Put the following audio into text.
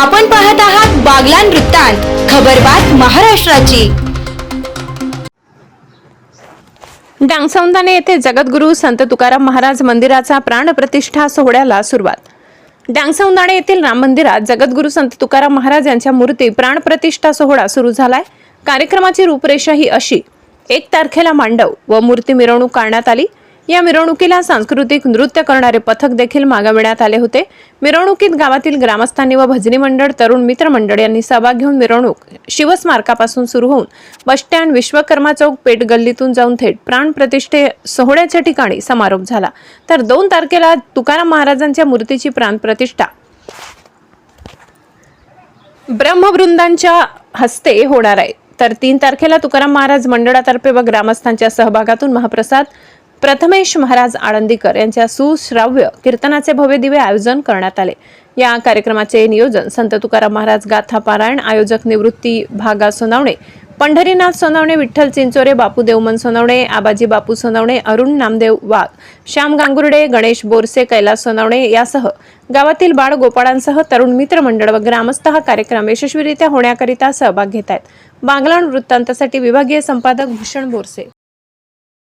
आपण पाहत आहात बागलान वृत्तांत खबरबात महाराष्ट्राची. डांगसौंदाने येथे जगद्गुरू संत तुकाराम महाराज मंदिराचा प्राणप्रतिष्ठा सोहळ्याला सुरुवात. डांगसौंदाणे येथील राम मंदिरात जगद्गुरू संत तुकाराम महाराज यांच्या मूर्ती प्राणप्रतिष्ठा सोहळा सुरू झालाय. कार्यक्रमाची रूपरेषा ही अशी. एक तारखेला मांडव व मूर्ती मिरवणूक करण्यात आली. या मिरवणुकीला सांस्कृतिक नृत्य करणारे पथक देखील मागविण्यात आले होते. मिरवणुकीत गावातील ग्रामस्थांनी व भजनी मंडळ तरुण मित्र मंडळ यांनी सहभाग घेऊन मिरवणूक शिवस्मारकापासून सुरू होऊन बसस्टँड विश्वकर्मा चौक पेठ गल्लीतून जाऊन थेट प्राणप्रतिष्ठे सोहळ्याच्या ठिकाणी समारोप झाला. तर दोन तारखेला तुकाराम महाराजांच्या मूर्तीची प्राणप्रतिष्ठा ब्रह्मवृंदांच्या हस्ते होणार आहे. तर तीन तारखेला तुकाराम महाराज मंडळातर्फे व ग्रामस्थांच्या सहभागातून महाप्रसाद प्रथमेश महाराज आळंदीकर यांच्या सुश्राव्य कीर्तनाचे भव्य दिवे आयोजन करण्यात आले. या कार्यक्रमाचे नियोजन संत तुकाराम महाराज गाथा पारायण आयोजक निवृत्ती भागा सोनावणे पंढरीनाथ सोनावणे विठ्ठल चिंचोरे बापू देवमन सोनावणे आबाजी बापू सोनावणे अरुण नामदेव वाघ श्याम गांगुर्डे गणेश बोरसे कैलास सोनावणे यासह गावातील बाळ गोपाळांसह तरुण मित्र मंडळ व ग्रामस्थ हा कार्यक्रम यशस्वीरित्या होण्याकरिता सहभाग घेत आहेत. बांगलाण वृत्तांतासाठी विभागीय संपादक भूषण बोरसे.